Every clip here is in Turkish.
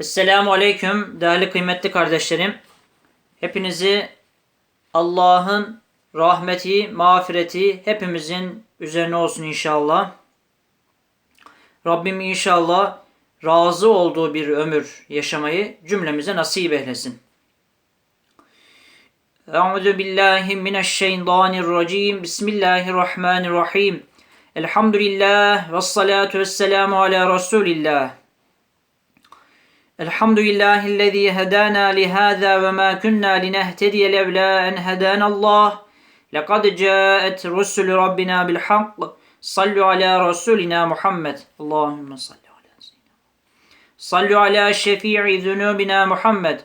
Esselamu Aleyküm değerli kıymetli kardeşlerim. Hepinizi Allah'ın rahmeti, mağfireti hepimizin üzerine olsun inşallah. Rabbim inşallah razı olduğu bir ömür yaşamayı cümlemize nasip eylesin. Euzu billahi mineşşeytanirracim. Bismillahirrahmanirrahim. Elhamdülillah ve salatu ve selamu ala Resulillah. الحمد لله الذي هدانا لهذا وما كنا لنهتدي لولا أن هدانا الله. لقد جاءت رسل ربنا بالحق. صلوا على رسولنا محمد. اللهم صل على سيدنا صلوا على شفيع ذنوبنا محمد.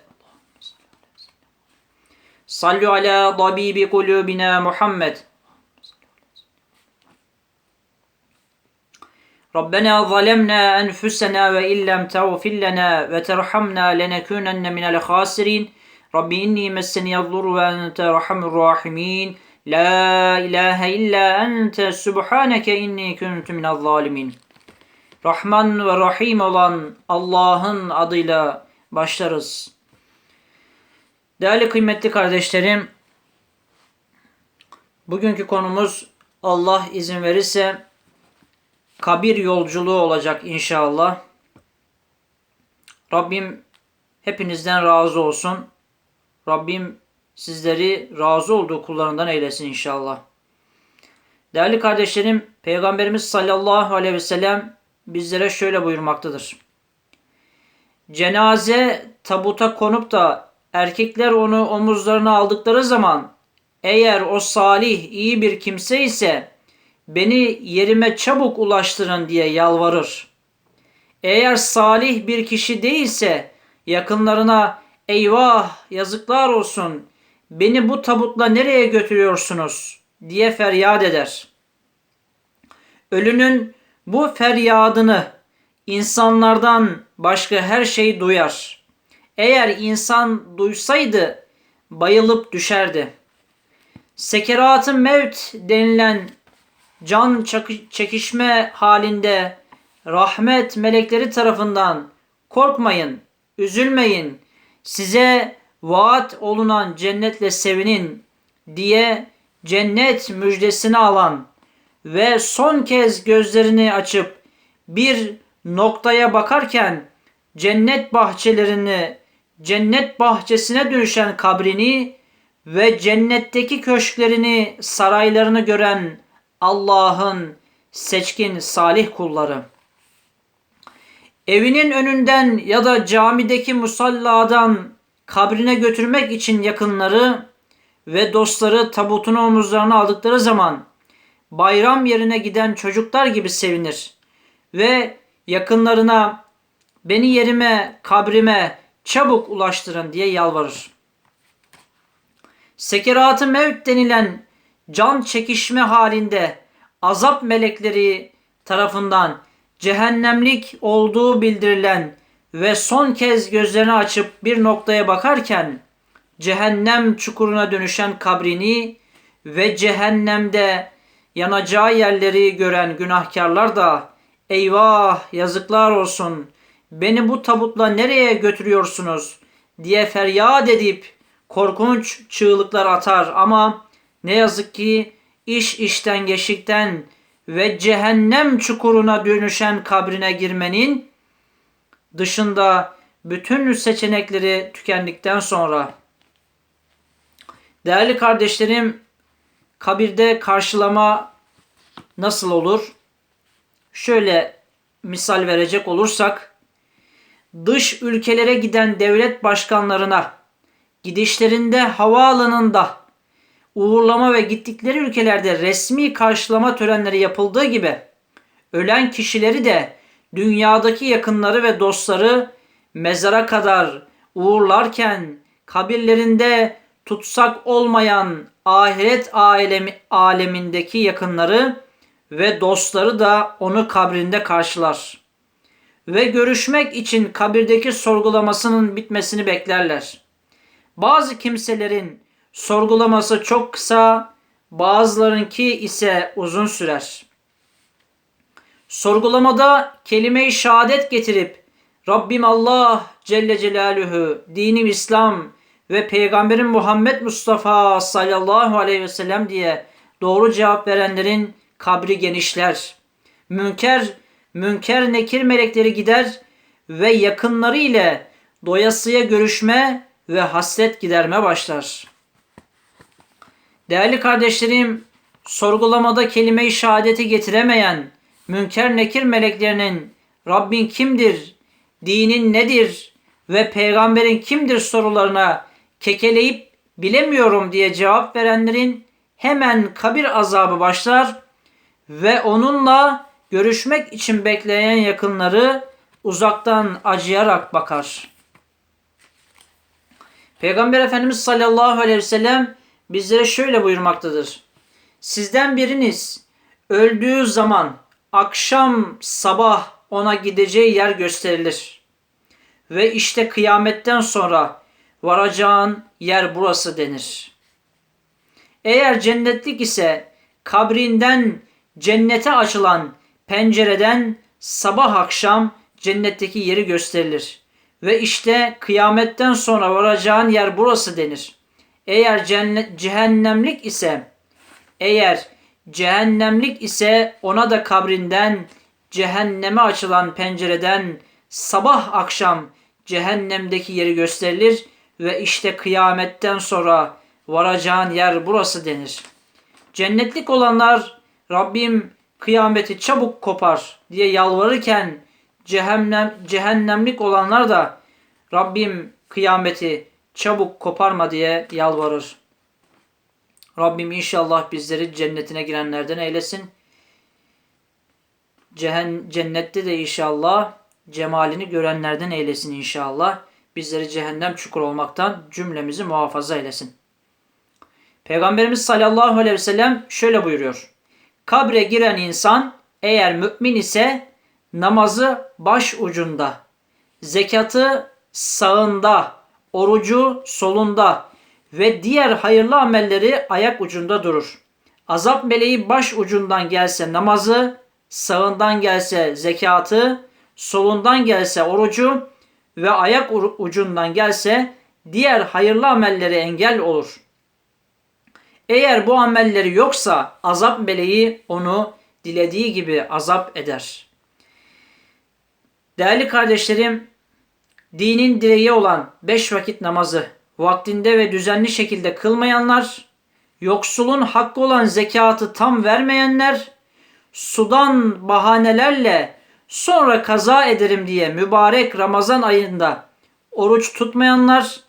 صلوا على طبيب قلوبنا محمد. ربنا ظلمنا أنفسنا وإن لم تغفر لنا وترحمنا لنكونن من الخاسرين رب إني مسني الضر وأنت أرحم الراحمين لا إله إلا أنت سبحانك إني كنت من الظالمين Rahman ve Rahim olan Allah'ın adıyla başlarız. Değerli kıymetli kardeşlerim, bugünkü konumuz Allah izin verirse kabir yolculuğu olacak inşallah. Rabbim hepinizden razı olsun. Rabbim sizleri razı olduğu kullarından eylesin inşallah. Değerli kardeşlerim, Peygamberimiz sallallahu aleyhi ve sellem bizlere şöyle buyurmaktadır. Cenaze tabuta konup da erkekler onu omuzlarına aldıkları zaman eğer o salih iyi bir kimse ise beni yerime çabuk ulaştırın diye yalvarır. Eğer salih bir kişi değilse yakınlarına eyvah yazıklar olsun beni bu tabutla nereye götürüyorsunuz diye feryat eder. Ölünün bu feryadını insanlardan başka her şey duyar. Eğer insan duysaydı bayılıp düşerdi. Sekerat-ı mevt denilen can çekişme halinde rahmet melekleri tarafından korkmayın, üzülmeyin, size vaat olunan cennetle sevinin diye cennet müjdesini alan ve son kez gözlerini açıp bir noktaya bakarken cennet bahçelerini, cennet bahçesine dönüşen kabrini ve cennetteki köşklerini, saraylarını gören Allah'ın seçkin salih kulları. Evinin önünden ya da camideki musalladan kabrine götürmek için yakınları ve dostları tabutunu omuzlarına aldıkları zaman bayram yerine giden çocuklar gibi sevinir ve yakınlarına beni yerime, kabrime çabuk ulaştırın diye yalvarır. Sekerat-ı mevt denilen can çekişme halinde azap melekleri tarafından cehennemlik olduğu bildirilen ve son kez gözlerini açıp bir noktaya bakarken cehennem çukuruna dönüşen kabrini ve cehennemde yanacağı yerleri gören günahkarlar da eyvah yazıklar olsun beni bu tabutla nereye götürüyorsunuz? diye feryat edip korkunç çığlıklar atar. Ama ne yazık ki iş işten geçtikten ve cehennem çukuruna dönüşen kabrine girmenin dışında bütün seçenekleri tükendikten sonra değerli kardeşlerim kabirde karşılama nasıl olur? Şöyle misal verecek olursak dış ülkelere giden devlet başkanlarına gidişlerinde havaalanında uğurlama ve gittikleri ülkelerde resmi karşılama törenleri yapıldığı gibi ölen kişileri de dünyadaki yakınları ve dostları mezara kadar uğurlarken kabirlerinde tutsak olmayan ahiret alemi, alemindeki yakınları ve dostları da onu kabrinde karşılar. Ve görüşmek için kabirdeki sorgulamasının bitmesini beklerler. Bazı kimselerin sorgulaması çok kısa, bazılarınki ise uzun sürer. Sorgulamada kelime-i şehadet getirip Rabbim Allah Celle Celaluhu, dinim İslam ve Peygamberim Muhammed Mustafa sallallahu aleyhi ve sellem diye doğru cevap verenlerin kabri genişler. Münker, münker nekir melekleri gider ve yakınları ile doyasıya görüşme ve hasret giderme başlar. Değerli kardeşlerim, sorgulamada kelime-i şehadeti getiremeyen münker nekir meleklerinin Rabbin kimdir, dinin nedir ve peygamberin kimdir sorularına kekeleyip bilemiyorum diye cevap verenlerin hemen kabir azabı başlar ve onunla görüşmek için bekleyen yakınları uzaktan acıyarak bakar. Peygamber Efendimiz sallallahu aleyhi ve sellem bizlere şöyle buyurmaktadır. Sizden biriniz öldüğü zaman akşam sabah ona gideceği yer gösterilir. Ve işte kıyametten sonra varacağın yer burası denir. Eğer cennetlik ise kabrinden cennete açılan pencereden sabah akşam cennetteki yeri gösterilir. Ve işte kıyametten sonra varacağın yer burası denir. Eğer cennet, cehennemlik ise eğer cehennemlik ise ona da kabrinden cehenneme açılan pencereden sabah akşam cehennemdeki yeri gösterilir ve işte kıyametten sonra varacağın yer burası denir. Cennetlik olanlar Rabbim kıyameti çabuk kopar diye yalvarırken cehennem, cehennemlik olanlar da Rabbim kıyameti çabuk koparma diye yalvarır. Rabbim inşallah bizleri cennetine girenlerden eylesin. Cehen, cennette de inşallah cemalini görenlerden eylesin inşallah. Bizleri cehennem çukur olmaktan cümlemizi muhafaza eylesin. Peygamberimiz sallallahu aleyhi ve sellem şöyle buyuruyor. Kabre giren insan eğer mümin ise namazı baş ucunda, zekatı sağında, orucu solunda ve diğer hayırlı amelleri ayak ucunda durur. Azap meleği baş ucundan gelse namazı, sağından gelse zekatı, solundan gelse orucu ve ayak ucundan gelse diğer hayırlı amelleri engel olur. Eğer bu amelleri yoksa azap meleği onu dilediği gibi azap eder. Değerli kardeşlerim, dinin direği olan beş vakit namazı vaktinde ve düzenli şekilde kılmayanlar, yoksulun hakkı olan zekatı tam vermeyenler, sudan bahanelerle sonra kaza ederim diye mübarek Ramazan ayında oruç tutmayanlar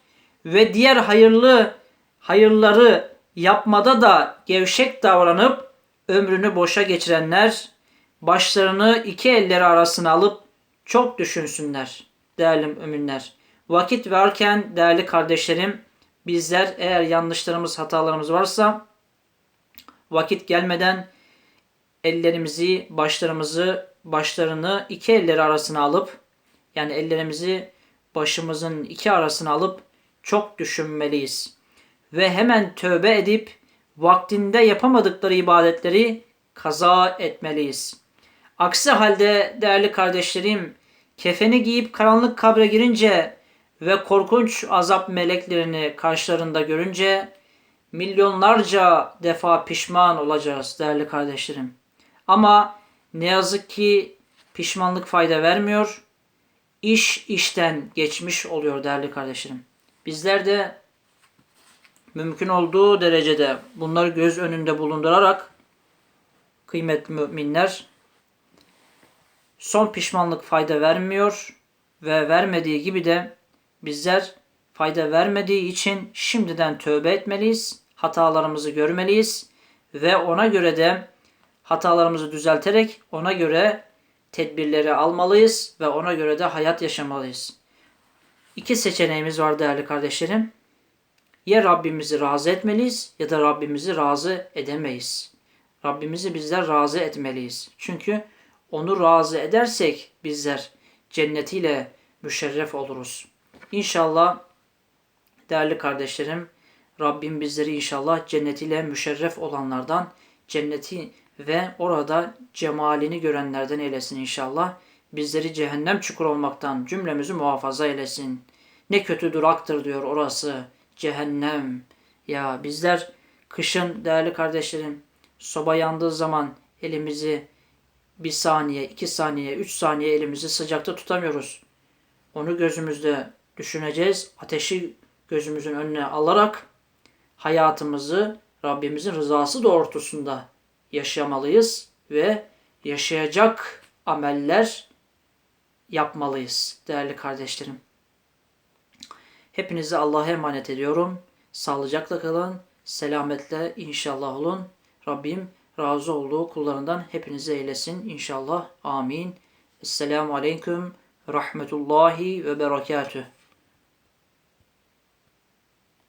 ve diğer hayırlı hayırları yapmada da gevşek davranıp ömrünü boşa geçirenler başlarını iki elleri arasına alıp çok düşünsünler değerli müminler. Vakit varken değerli kardeşlerim bizler eğer yanlışlarımız hatalarımız varsa vakit gelmeden ellerimizi başlarımızı başlarını iki elleri arasına alıp yani ellerimizi başımızın iki arasına alıp çok düşünmeliyiz. Ve hemen tövbe edip vaktinde yapamadıkları ibadetleri kaza etmeliyiz. Aksi halde değerli kardeşlerim kefeni giyip karanlık kabre girince ve korkunç azap meleklerini karşılarında görünce milyonlarca defa pişman olacağız değerli kardeşlerim. Ama ne yazık ki pişmanlık fayda vermiyor. İş işten geçmiş oluyor değerli kardeşlerim. Bizler de mümkün olduğu derecede bunları göz önünde bulundurarak kıymetli müminler son pişmanlık fayda vermiyor ve vermediği gibi de bizler fayda vermediği için şimdiden tövbe etmeliyiz. Hatalarımızı görmeliyiz ve ona göre de hatalarımızı düzelterek ona göre tedbirleri almalıyız ve ona göre de hayat yaşamalıyız. İki seçeneğimiz var değerli kardeşlerim. Ya Rabbimizi razı etmeliyiz ya da Rabbimizi razı edemeyiz. Rabbimizi bizler razı etmeliyiz. Çünkü onu razı edersek bizler cennetiyle müşerref oluruz. İnşallah değerli kardeşlerim Rabbim bizleri inşallah cennetiyle müşerref olanlardan, cenneti ve orada cemalini görenlerden eylesin inşallah. bizleri cehennem çukuru olmaktan cümlemizi muhafaza eylesin. Ne kötü duraktır diyor orası. Cehennem. Ya bizler kışın değerli kardeşlerim soba yandığı zaman elimizi bir saniye, iki saniye, üç saniye elimizi sıcakta tutamıyoruz. Onu gözümüzde düşüneceğiz. Ateşi gözümüzün önüne alarak hayatımızı Rabbimizin rızası doğrultusunda yaşamalıyız ve yaşayacak ameller yapmalıyız değerli kardeşlerim. Hepinizi Allah'a emanet ediyorum. Sağlıcakla kalın, selametle inşallah olun. Rabbim razı olduğu kullarından hepinizi eylesin inşallah. Amin. Esselamu Aleyküm Rahmetullahi ve Berekatüh.